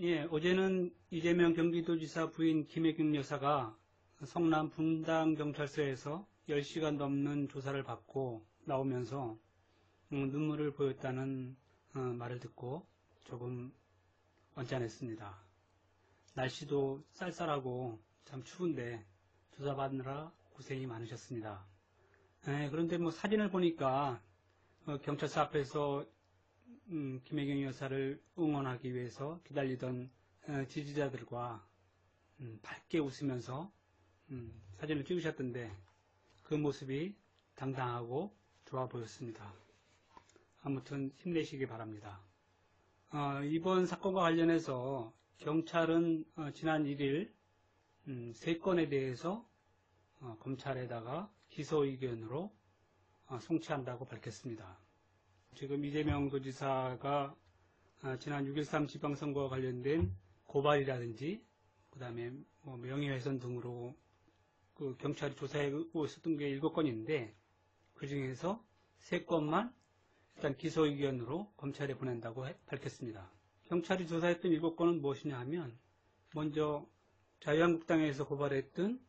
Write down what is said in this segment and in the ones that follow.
예, 어제는 이재명 경기도지사 부인 김혜경 여사가 성남 분당경찰서에서 10시간 넘는 조사를 받고 나오면서 음, 눈물을 보였다는 어, 말을 듣고 조금 언짢았습니다. 날씨도 쌀쌀하고 참 추운데 조사받느라 고생이 많으셨습니다. 예, 그런데 뭐 사진을 보니까 어, 경찰서 앞에서 음, 김혜경 여사를 응원하기 위해서 기다리던 어, 지지자들과 음, 밝게 웃으면서 음, 사진을 찍으셨던데 그 모습이 당당하고 좋아 보였습니다. 아무튼 힘내시기 바랍니다. 어, 이번 사건과 관련해서 경찰은 어, 지난 1일 음, 세 건에 대해서 어, 검찰에다가 기소 의견으로 어, 송치한다고 밝혔습니다. 지금 이재명 도지사가 아, 지난 6.13 지방선거와 관련된 고발이라든지 그 다음에 뭐 명예훼손 등으로 그 경찰이 조사하고 있었던 게 7건인데 그 중에서 3건만 일단 기소 의견으로 검찰에 보낸다고 해- 밝혔습니다. 경찰이 조사했던 7건은 무엇이냐 하면 먼저 자유한국당에서 고발했던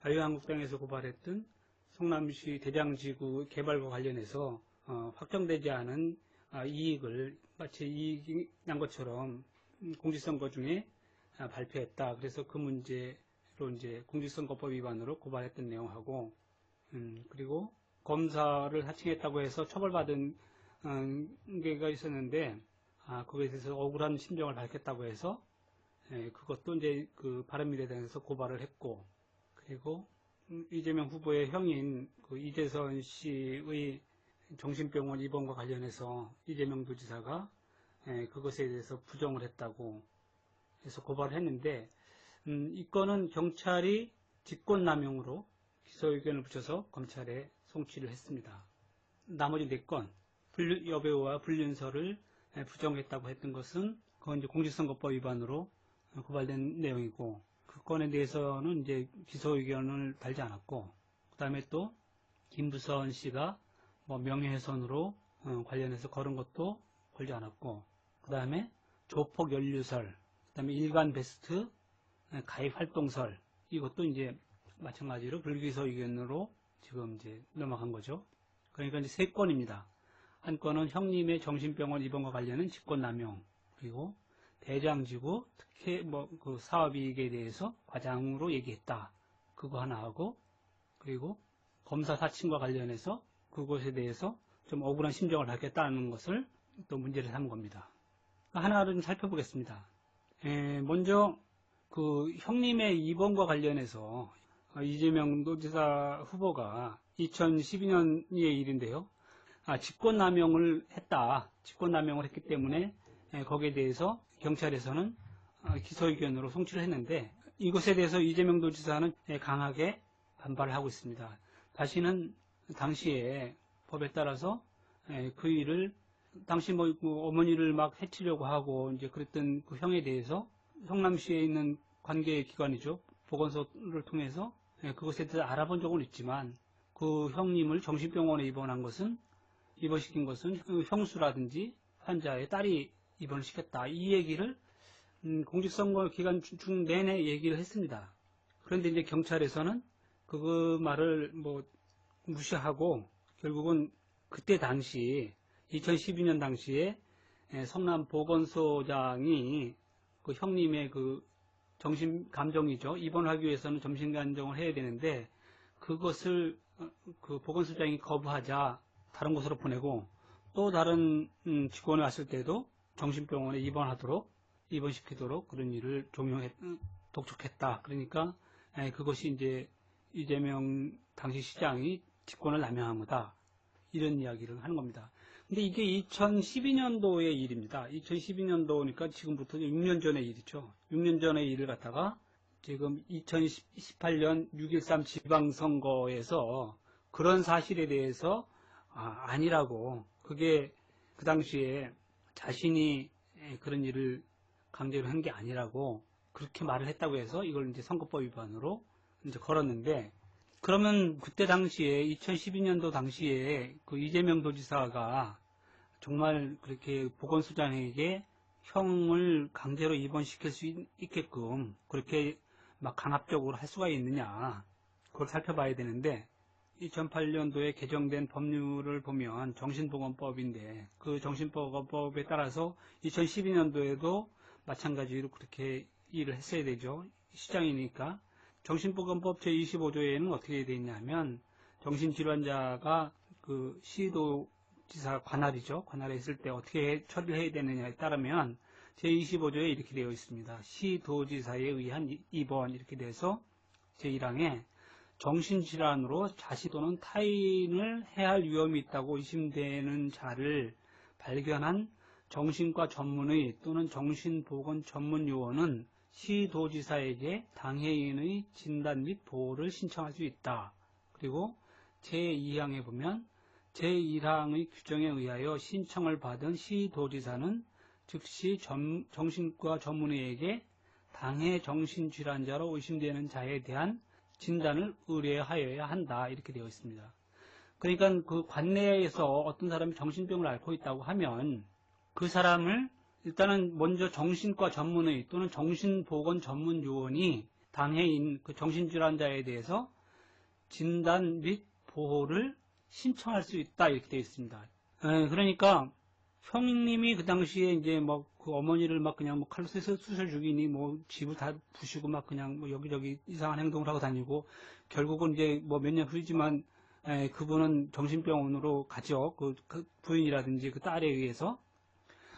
자유한국당에서 고발했던 성남시 대장지구 개발과 관련해서 어, 확정되지 않은 아, 이익을 마치 이익이 난 것처럼 음, 공직선거 중에 아, 발표했다. 그래서 그 문제로 이제 공직선거법 위반으로 고발했던 내용하고 음, 그리고 검사를 하청했다고 해서 처벌받은 음, 게가 있었는데 아, 그거에 대해서 억울한 심정을 밝혔다고 해서 예, 그것도 이제 그 바른미래당에서 고발을 했고 그리고 음, 이재명 후보의 형인 그 이재선 씨의 정신병원 입원과 관련해서 이재명 도지사가 예, 그것에 대해서 부정을 했다고 해서 고발을 했는데 음, 이 건은 경찰이 직권남용으로 기소 의견을 붙여서 검찰에 송치를 했습니다. 나머지 네건 여배우와 불륜설을 예, 부정했다고 했던 것은 그건 이제 공직선거법 위반으로 고발된 내용이고 그 건에 대해서는 이제 기소 의견을 달지 않았고 그 다음에 또 김부선 씨가 뭐 명예훼손으로 어, 관련해서 걸은 것도 걸지 않았고 그 다음에 조폭 연루설 그 다음에 일간 베스트 에, 가입 활동설 이것도 이제 마찬가지로 불기소 의견으로 지금 이제 넘어간 거죠. 그러니까 이제 세 건입니다. 한 건은 형님의 정신병원 입원과 관련한 직권남용 그리고 대장지구 특혜 뭐그 사업이익에 대해서 과장으로 얘기했다. 그거 하나 하고 그리고 검사 사칭과 관련해서 그것에 대해서 좀 억울한 심정을 밝혔다는 것을 또 문제를 삼은 겁니다. 하나를 좀 살펴보겠습니다. 에, 먼저 그 형님의 입원과 관련해서 어, 이재명 도지사 후보가 2012년의 일인데요. 아, 직권남용을 했다. 직권남용을 했기 때문에 에, 거기에 대해서 경찰에서는 어, 기소의견으로 송치를 했는데 이것에 대해서 이재명 도지사는 에, 강하게 반발을 하고 있습니다. 다시는 당시에 법에 따라서 에, 그 일을 당시 뭐, 뭐 어머니를 막 해치려고 하고 이제 그랬던 그 형에 대해서 성남시에 있는 관계 기관이죠 보건소를 통해서 에, 그것에 대해서 알아본 적은 있지만 그 형님을 정신병원에 입원한 것은 입원시킨 것은 그 형수라든지 환자의 딸이 입원을 시켰다 이 얘기를 음, 공직선거 기간 중- 중 내내 얘기를 했습니다. 그런데 이제 경찰에서는 그 말을 뭐 무시하고 결국은 그때 당시 2012년 당시에 에, 성남 보건소장이 그 형님의 그 정신 감정이죠. 입원하기 위해서는 정신 감정을 해야 되는데 그것을 어, 그 보건소장이 거부하자 다른 곳으로 보내고 또 다른 음, 직원이 왔을 때도 정신병원에 입원하도록 입원시키도록 그런 일을 종용했 음, 독촉했다. 그러니까 에, 그것이 이제 이재명 당시 시장이 직권을 남용한 거다. 이런 이야기를 하는 겁니다. 근데 이게 2012년도의 일입니다. 2012년도니까 지금부터 6년 전의 일이죠. 6년 전의 일을 갖다가 지금 2018년 6.13 지방선거에서 그런 사실에 대해서 아, 아니라고 그게 그 당시에 자신이 그런 일을 강제로 한 게 아니라고 그렇게 말을 했다고 해서 이걸 이제 선거법 위반으로 이제 걸었는데 그러면 그때 당시에 2012년도 당시에 그 이재명 도지사가 정말 그렇게 보건소장에게 형을 강제로 입원시킬 수 있, 있게끔 그렇게 막 강압적으로 할 수가 있느냐 그걸 살펴봐야 되는데 2008년도에 개정된 법률을 보면 정신보건법인데 그 정신보건법에 따라서 2012년도에도 마찬가지로 그렇게 일을 했어야 되죠. 시장이니까. 정신보건법 제25조에는 어떻게 되어 있냐면 정신질환자가 그 시도지사 관할이죠. 관할에 있을 때 어떻게 처리를 해야 되느냐에 따르면 제25조에 이렇게 되어 있습니다. 시도지사에 의한 입원 이렇게 돼서 제1항에 정신질환으로 자시 또는 타인을 해할 위험이 있다고 의심되는 자를 발견한 정신과 전문의 또는 정신보건 전문 요원은 시도지사에게 당해인의 진단 및 보호를 신청할 수 있다. 그리고 제2항에 보면 제1항의 규정에 의하여 신청을 받은 시도지사는 즉시 점, 정신과 전문의에게 당해 정신질환자로 의심되는 자에 대한 진단을 의뢰하여야 한다. 이렇게 되어 있습니다. 그러니까 그 관내에서 어떤 사람이 정신병을 앓고 있다고 하면 그 사람을 일단은 먼저 정신과 전문의 또는 정신보건 전문 요원이 당해인 그 정신질환자에 대해서 진단 및 보호를 신청할 수 있다 이렇게 되어 있습니다. 에, 그러니까 형님이 그 당시에 이제 뭐 그 어머니를 막 그냥 뭐 칼로 쇠서 수술 죽이니 뭐 집을 다 부시고 막 그냥 뭐 여기저기 이상한 행동을 하고 다니고 결국은 이제 뭐 몇 년 후지만 에, 그분은 정신병원으로 가죠. 그, 그 부인이라든지 그 딸에 의해서.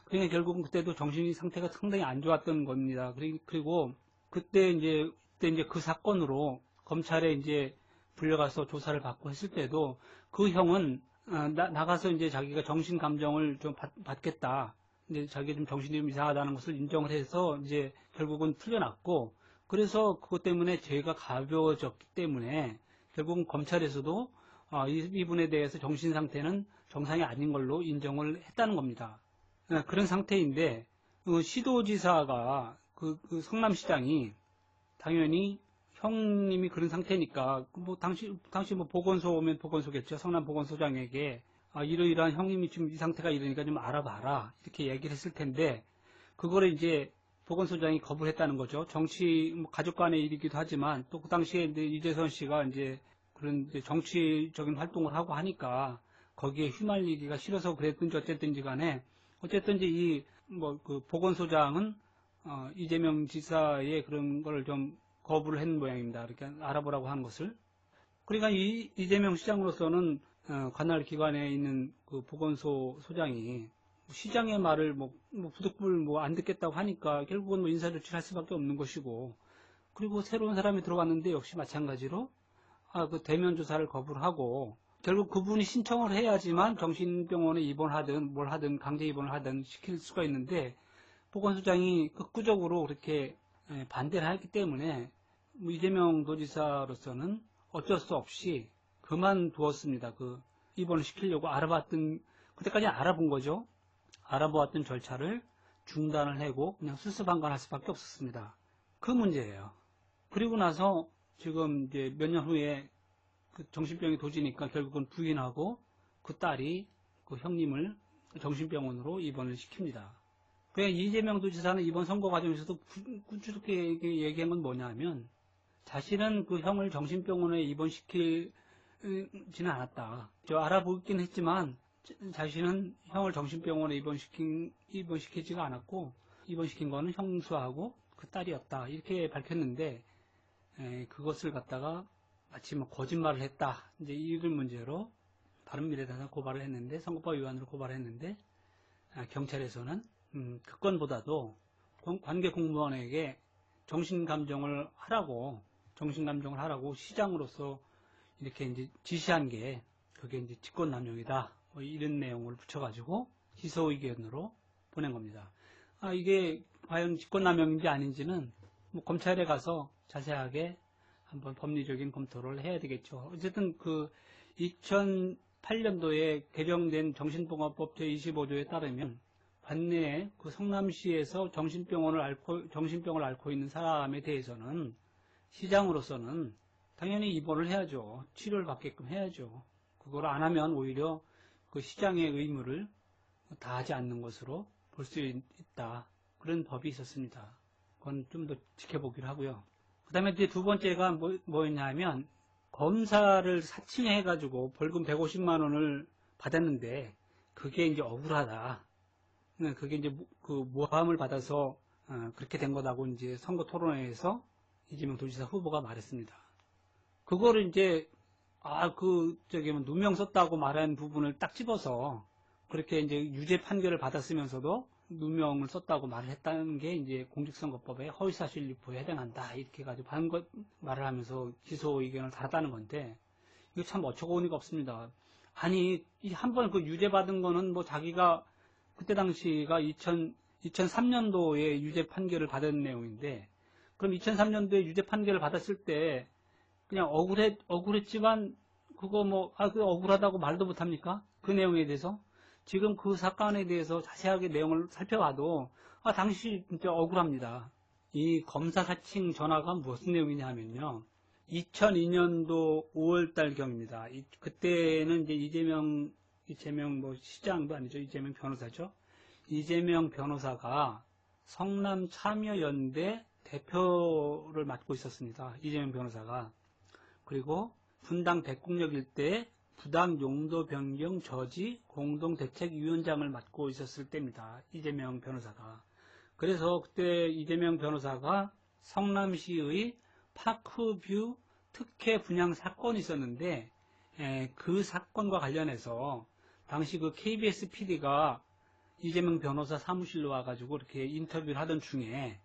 그러니까 결국은 그때도 정신 상태가 상당히 안 좋았던 겁니다. 그리고 그때 이제 그때 이제 그 사건으로 검찰에 이제 불려가서 조사를 받고 했을 때도 그 형은 아, 나, 나가서 이제 자기가 정신 감정을 좀 받, 받겠다. 이제 자기가 좀 정신이 좀 이상하다는 것을 인정을 해서 이제 결국은 풀려났고 그래서 그것 때문에 죄가 가벼워졌기 때문에 결국은 검찰에서도 아, 이분에 대해서 정신 상태는 정상이 아닌 걸로 인정을 했다는 겁니다. 아, 그런 상태인데 그 시도지사가 그, 그 성남시장이 당연히 형님이 그런 상태니까 뭐 당시 당시 뭐 보건소 오면 보건소겠죠. 성남 보건소장에게 아, 이러이러한 형님이 지금 이 상태가 이러니까 좀 알아봐라. 이렇게 얘기를 했을 텐데 그거를 이제 보건소장이 거부를 했다는 거죠. 정치 뭐 가족 간의 일이기도 하지만 또 그 당시에 이제 이재선 씨가 이제 그런 이제 정치적인 활동을 하고 하니까 거기에 휘말리기가 싫어서 그랬든지 어쨌든지 간에 어쨌든지 이뭐 그 보건소장은 어, 이재명 지사의 그런 걸 좀 거부를 한 모양입니다. 이렇게 알아보라고 한 것을. 그러니까 이, 이재명 시장으로서는 어, 관할 기관에 있는 그 보건소 소장이 시장의 말을 뭐, 뭐 부득불 뭐 안 듣겠다고 하니까 결국은 뭐 인사 조치를 할 수밖에 없는 것이고 그리고 새로운 사람이 들어왔는데 역시 마찬가지로 아, 그 대면 조사를 거부를 하고 결국 그분이 신청을 해야지만 정신병원에 입원하든 뭘 하든 강제 입원을 하든 시킬 수가 있는데 보건소장이 극구적으로 그렇게 예, 반대를 했기 때문에 뭐 이재명 도지사로서는 어쩔 수 없이 그만두었습니다. 그 입원을 시키려고 알아봤던 그때까지 알아본 거죠. 알아보았던 절차를 중단을 하고 그냥 수습한관할 수밖에 없었습니다. 그 문제예요. 그리고 나서 지금 이제 몇 년 후에 그 정신병이 도지니까 결국은 부인하고 그 딸이 그 형님을 정신병원으로 입원을 시킵니다. 그 이재명 도지사는 이번 선거 과정에서도 꾸준히 얘기한 건 뭐냐면 자신은 그 형을 정신병원에 입원시키지는 않았다. 저 알아보긴 했지만 자신은 형을 정신병원에 입원시킨, 입원시키지가 않았고 입원시킨 거는 형수하고 그 딸이었다. 이렇게 밝혔는데 에, 그것을 갖다가 마치 뭐 거짓말을 했다. 이제 이런 문제로 바른미래당에서 고발을 했는데 선거법 위반으로 고발을 했는데 아, 경찰에서는 음, 그 건보다도 관계 공무원에게 정신감정을 하라고 정신감정을 하라고 시장으로서 이렇게 이제 지시한 게 그게 이제 직권남용이다. 뭐 이런 내용을 붙여가지고 희소 의견으로 보낸 겁니다. 아, 이게 과연 직권남용인지 아닌지는 뭐 검찰에 가서 자세하게 한번 법리적인 검토를 해야 되겠죠. 어쨌든 그 2008년도에 개정된 정신보건법 제25조에 따르면 관내에 그 성남시에서 정신병원을 앓고 정신병을 앓고 있는 사람에 대해서는 시장으로서는 당연히 입원을 해야죠. 치료를 받게끔 해야죠. 그걸 안 하면 오히려 그 시장의 의무를 다하지 않는 것으로 볼 수 있다. 그런 법이 있었습니다. 그건 좀 더 지켜보기로 하고요. 그 다음에 이제 두 번째가 뭐, 뭐였냐면, 검사를 사칭해 가지고 벌금 150만 원을 받았는데, 그게 이제 억울하다. 네, 그게 이제 모- 그 모함을 받아서 어, 그렇게 된 거다고 이제 선거 토론회에서 이재명 도지사 후보가 말했습니다. 그거를 이제 아 그 저기 뭐 누명 썼다고 말한 부분을 딱 집어서 그렇게 이제 유죄 판결을 받았으면서도 누명을 썼다고 말을 했다는 게 이제 공직선거법의 허위사실 유포에 해당한다 이렇게 가지고 반 것 말을 하면서 기소 의견을 달았다는 건데 이거 참 어처구니가 없습니다. 아니 한 번 그 유죄 받은 거는 뭐 자기가 그때 당시가 2000, 2003년도에 유죄 판결을 받은 내용인데 그럼 2003년도에 유죄 판결을 받았을 때 그냥 억울해 억울했지만 그거 뭐 아 그 억울하다고 말도 못합니까? 그 내용에 대해서 지금 그 사건에 대해서 자세하게 내용을 살펴봐도 아 당시 진짜 억울합니다. 이 검사 사칭 전화가 무슨 내용이냐 하면요. 2002년도 5월달 경입니다. 그때는 이제 이재명 이재명 뭐 시장도 아니죠. 이재명 변호사죠. 이재명 변호사가 성남 참여연대 대표를 맡고 있었습니다. 이재명 변호사가. 그리고 분당 백곡역 일대 부당 용도 변경 저지 공동대책위원장을 맡고 있었을 때입니다. 이재명 변호사가. 그래서 그때 이재명 변호사가 성남시의 파크뷰 특혜 분양 사건이 있었는데 에, 그 사건과 관련해서 당시 그 KBS PD가 이재명 변호사 사무실로 와가지고 이렇게 인터뷰를 하던 중에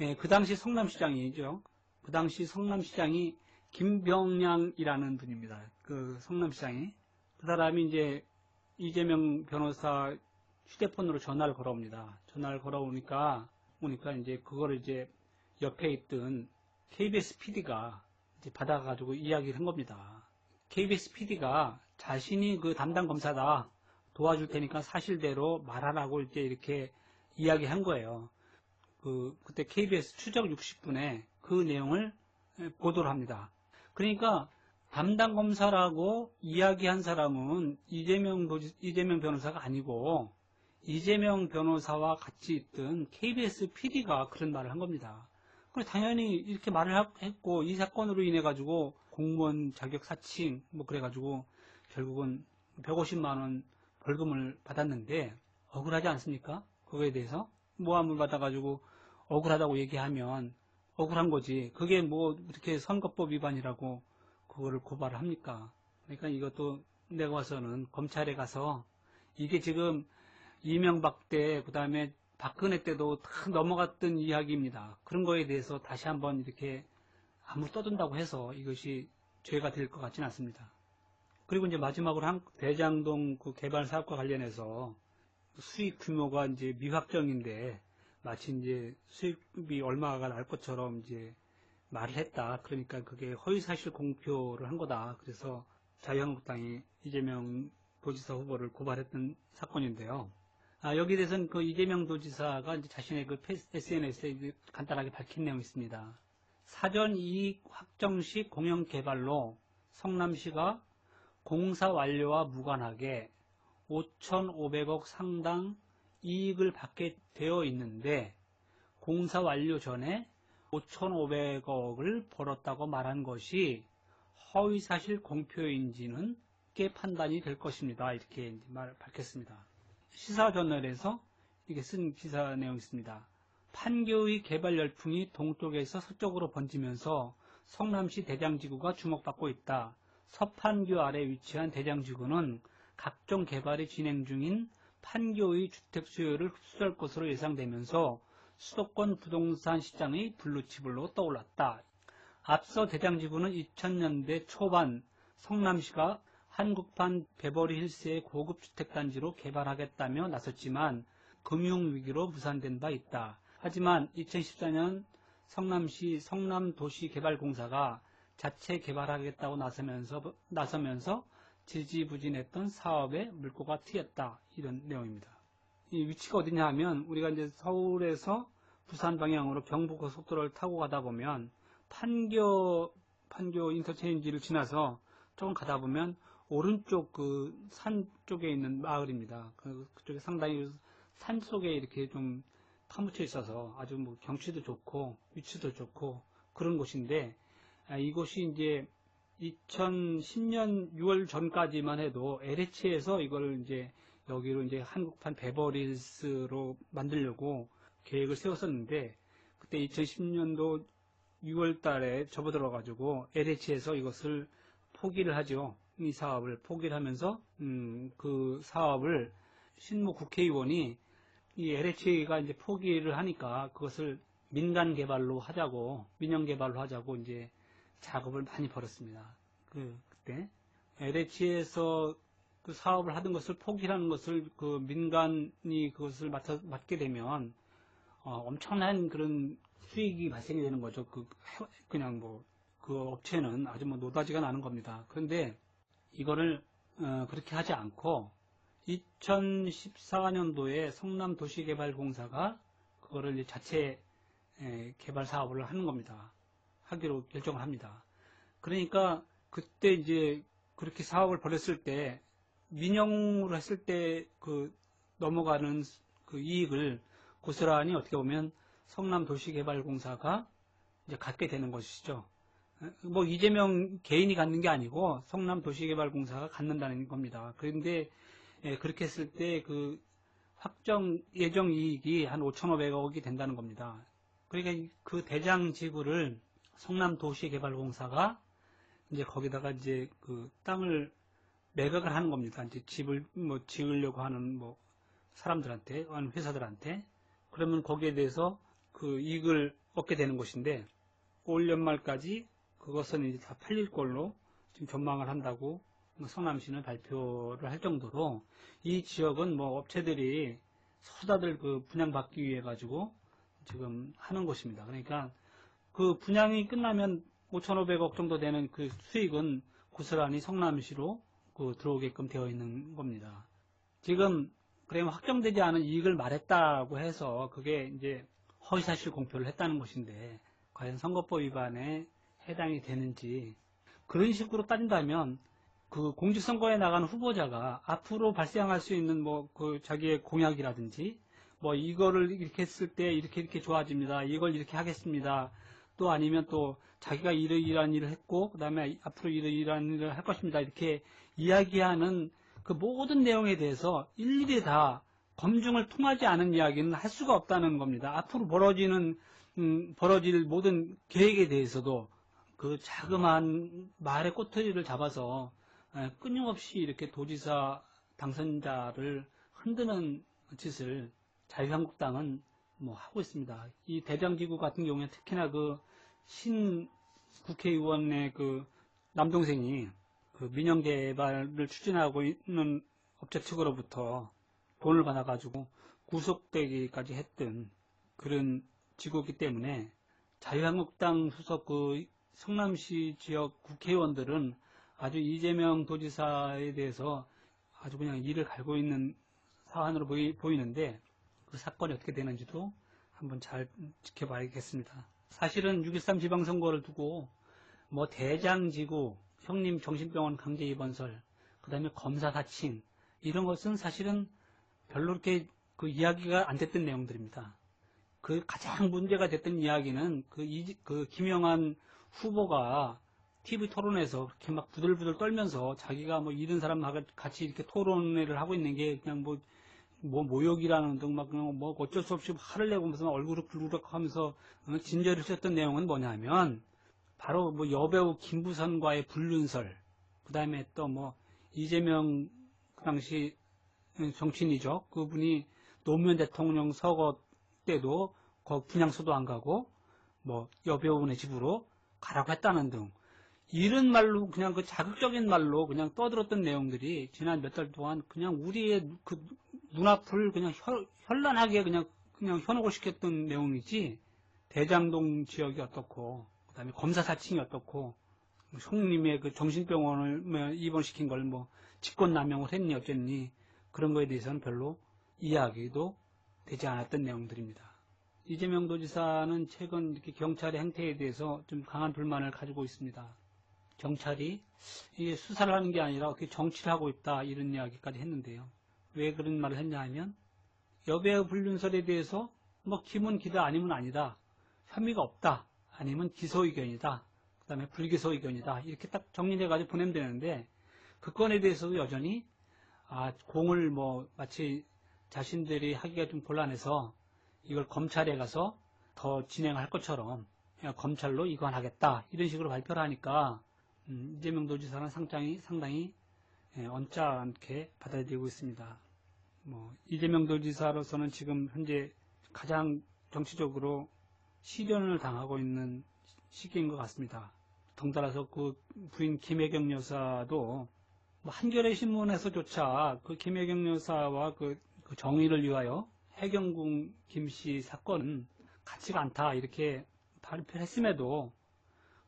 예, 그 당시 성남시장이죠. 그 당시 성남시장이 김병량이라는 분입니다. 그 성남시장이 그 사람이 이제 이재명 변호사 휴대폰으로 전화를 걸어옵니다. 전화를 걸어오니까 오니까 이제 그거를 이제 옆에 있던 KBS PD가 이제 받아가지고 이야기를 한 겁니다. KBS PD가 자신이 그 담당 검사다 도와줄 테니까 사실대로 말하라고 이제 이렇게 이야기한 거예요. 그 그때 KBS 추적 60분에 그 내용을 보도를 합니다. 그러니까 담당 검사라고 이야기한 사람은 이재명 이재명 변호사가 아니고 이재명 변호사와 같이 있던 KBS PD가 그런 말을 한 겁니다. 당연히 이렇게 말을 하- 했고 이 사건으로 인해 가지고 공무원 자격 사칭 뭐 그래 가지고 결국은 150만 원 벌금을 받았는데 억울하지 않습니까? 그거에 대해서 모함을 받아 가지고 억울하다고 얘기하면 억울한 거지. 그게 뭐 이렇게 선거법 위반이라고 그거를 고발을 합니까? 그러니까 이것도 내가 봐서는 검찰에 가서 이게 지금 이명박 때 그 다음에 박근혜 때도 다 넘어갔던 이야기입니다. 그런 거에 대해서 다시 한번 이렇게 아무 떠든다고 해서 이것이 죄가 될 것 같지는 않습니다. 그리고 이제 마지막으로 한 대장동 그 개발 사업과 관련해서 수익 규모가 이제 미확정인데 마치 이제 수익이 얼마가 날 것처럼 이제 말을 했다. 그러니까 그게 허위사실 공표를 한 거다. 그래서 자유한국당이 이재명 도지사 후보를 고발했던 사건인데요. 아, 여기에 대해서는 그 이재명 도지사가 이제 자신의 그 SNS에 간단하게 밝힌 내용이 있습니다. 사전 이익 확정 시 공영 개발로 성남시가 공사 완료와 무관하게 5,500억 상당 이익을 받게 되어 있는데 공사 완료 전에 5,500억을 벌었다고 말한 것이 허위사실 공표인지는 꽤 판단이 될 것입니다. 이렇게 말 밝혔습니다. 시사저널에서 이렇게 쓴 기사 내용이 있습니다. 판교의 개발 열풍이 동쪽에서 서쪽으로 번지면서 성남시 대장지구가 주목받고 있다. 서판교 아래 위치한 대장지구는 각종 개발이 진행 중인 판교의 주택 수요를 흡수할 것으로 예상되면서 수도권 부동산 시장의 블루칩으로 떠올랐다. 앞서 대장지구는 2000년대 초반 성남시가 한국판 베버리힐스의 고급 주택단지로 개발하겠다며 나섰지만 금융위기로 무산된 바 있다. 하지만 2014년 성남시 성남도시개발공사가 자체 개발하겠다고 나서면서, 나서면서 지지부진했던 사업에 물꼬가 트였다. 이런 내용입니다. 이 위치가 어디냐 하면 우리가 이제 서울에서 부산 방향으로 경부고속도로를 타고 가다 보면 판교 판교 인터체인지를 지나서 조금 가다 보면 오른쪽 그 산 쪽에 있는 마을입니다. 그, 그쪽에 상당히 산 속에 이렇게 좀 파묻혀 있어서 아주 뭐 경치도 좋고 위치도 좋고 그런 곳인데 아, 이곳이 이제 2010년 6월 전까지만 해도 LH에서 이걸 이제 여기로 이제 한국판 베버리스로 만들려고 계획을 세웠었는데 그때 2010년도 6월 달에 접어들어 가지고 LH에서 이것을 포기를 하죠. 이 사업을 포기를 하면서 음, 그 사업을 신무 국회의원이 이 LH가 이제 포기를 하니까 그것을 민간 개발로 하자고 민영 개발로 하자고 이제 작업을 많이 벌였습니다. 그 그때 LH에서 그 사업을 하던 것을 포기하는 것을 그 민간이 그것을 맡아, 맡게 되면 어, 엄청난 그런 수익이 발생이 되는 거죠. 그 그냥 뭐 그 업체는 아주 뭐 노다지가 나는 겁니다. 그런데 이거를 어, 그렇게 하지 않고 2014년도에 성남 도시개발공사가 그거를 이제 자체 에, 개발 사업을 하는 겁니다. 하기로 결정을 합니다. 그러니까 그때 이제 그렇게 사업을 벌였을 때 민영으로 했을 때 그 넘어가는 그 이익을 고스란히 어떻게 보면 성남도시개발공사가 이제 갖게 되는 것이죠. 뭐 이재명 개인이 갖는 게 아니고 성남도시개발공사가 갖는다는 겁니다. 그런데 예, 그렇게 했을 때 그 확정 예정 이익이 한 5,500억이 된다는 겁니다. 그러니까 그 대장 지구를 성남도시개발공사가 이제 거기다가 이제 그 땅을 매각을 하는 겁니다. 이제 집을 뭐 지으려고 하는 뭐 사람들한테, 회사들한테. 그러면 거기에 대해서 그 이익을 얻게 되는 것인데 올 연말까지 그것은 이제 다 팔릴 걸로 지금 전망을 한다고 성남시는 발표를 할 정도로 이 지역은 뭐 업체들이 서다들 그 분양받기 위해 가지고 지금 하는 곳입니다. 그러니까 그 분양이 끝나면 5,500억 정도 되는 그 수익은 고스란히 성남시로 그 들어오게끔 되어 있는 겁니다. 지금 그러면 확정되지 않은 이익을 말했다고 해서 그게 이제 허위사실 공표를 했다는 것인데 과연 선거법 위반에 해당이 되는지 그런 식으로 따진다면 그 공직선거에 나가는 후보자가 앞으로 발생할 수 있는 뭐 그 자기의 공약이라든지 뭐 이거를 이렇게 했을 때 이렇게 이렇게 좋아집니다. 이걸 이렇게 하겠습니다. 또 아니면 또 자기가 이러이러한 일을 했고 그다음에 앞으로 이러이러한 일을 할 것입니다. 이렇게 이야기하는 그 모든 내용에 대해서 일일이 다 검증을 통하지 않은 이야기는 할 수가 없다는 겁니다. 앞으로 벌어지는 음, 벌어질 모든 계획에 대해서도 그 자그마한 말의 꼬투리를 잡아서 에, 끊임없이 이렇게 도지사 당선자를 흔드는 짓을 자유한국당은 뭐 하고 있습니다. 이 대장지구 같은 경우에 특히나 그 신 국회의원의 그 남동생이 그 민영 개발을 추진하고 있는 업체 측으로부터 돈을 받아가지고 구속되기까지 했던 그런 지구이기 때문에 자유한국당 소속 그 성남시 지역 국회의원들은 아주 이재명 도지사에 대해서 아주 그냥 이를 갈고 있는 사안으로 보이, 보이는데 그 사건이 어떻게 되는지도 한번 잘 지켜봐야겠습니다. 사실은 6.13 지방선거를 두고 뭐 대장지구, 형님 정신병원 강제 입원설, 그 다음에 검사 사칭 이런 것은 사실은 별로 그렇게 그 이야기가 안 됐던 내용들입니다. 그 가장 문제가 됐던 이야기는 그, 이, 그 김영한 후보가 TV 토론에서 그렇게 막 부들부들 떨면서 자기가 뭐 이런 사람하고 같이 이렇게 토론회를 하고 있는 게 그냥 뭐, 뭐 모욕이라는 등막 그냥 뭐 어쩔 수 없이 화를 내고 무슨 얼굴을 굴르륵 하면서 진저를 썼던 내용은 뭐냐면 바로 뭐 여배우 김부선과의 불륜설 그 다음에 또 뭐 이재명 그 당시 정치인이죠. 그분이 노무현 대통령 서거 때도 거 분양소도 안 가고 뭐 여배우분의 집으로 가라고 했다는 등 이런 말로 그냥 그 자극적인 말로 그냥 떠들었던 내용들이 지난 몇 달 동안 그냥 우리의 그 눈앞을 그냥 혈, 현란하게 그냥 그냥 현혹을 시켰던 내용이지 대장동 지역이 어떻고 그다음에 검사 사칭이 어떻고 형님의 그 정신병원을 뭐 입원시킨 걸 뭐 직권남용을 했니 어쨌니 그런 거에 대해서는 별로 이야기도 되지 않았던 내용들입니다. 이재명 도지사는 최근 이렇게 경찰의 행태에 대해서 좀 강한 불만을 가지고 있습니다. 경찰이 수사를 하는 게 아니라 어떻게 정치를 하고 있다 이런 이야기까지 했는데요. 왜 그런 말을 했냐 하면 여배우 불륜설에 대해서 뭐 기문 기다 아니면 아니다. 혐의가 없다. 아니면 기소 의견이다. 그 다음에 불기소 의견이다. 이렇게 딱 정리돼가지고 보내면 되는데 그 건에 대해서도 여전히 아, 공을 뭐 마치 자신들이 하기가 좀 곤란해서 이걸 검찰에 가서 더 진행할 것처럼 검찰로 이관하겠다 이런 식으로 발표를 하니까 음, 이재명 도지사는 상당히 상당히 예, 언짢게 받아들이고 있습니다. 뭐 이재명 도지사로서는 지금 현재 가장 정치적으로 시련을 당하고 있는 시기인 것 같습니다. 덩달아서 그 부인 김혜경 여사도 뭐 한겨레 신문에서조차 그 김혜경 여사와 그, 그 정의를 위하여 해경궁 김씨 사건은 가치가 않다 이렇게 발표를 했음에도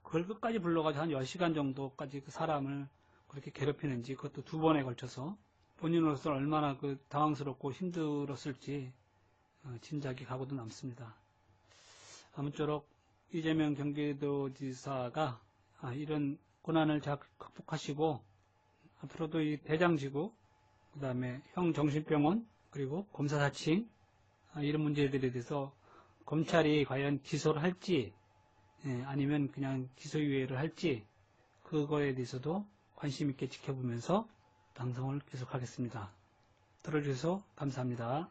그걸 끝까지 불러가지고 한 10시간 정도까지 그 사람을 그렇게 괴롭히는지 그것도 두 번에 걸쳐서 본인으로서 얼마나 그 당황스럽고 힘들었을지 어, 짐작이 가고도 남습니다. 아무쪼록 이재명 경기도지사가 아, 이런 고난을 잘 극복하시고 앞으로도 이 대장지구 그 다음에 형정신병원 그리고 검사사칭 아, 이런 문제들에 대해서 검찰이 과연 기소를 할지 예, 아니면 그냥 기소유예를 할지 그거에 대해서도 관심 있게 지켜보면서 방송을 계속하겠습니다. 들어주셔서 감사합니다.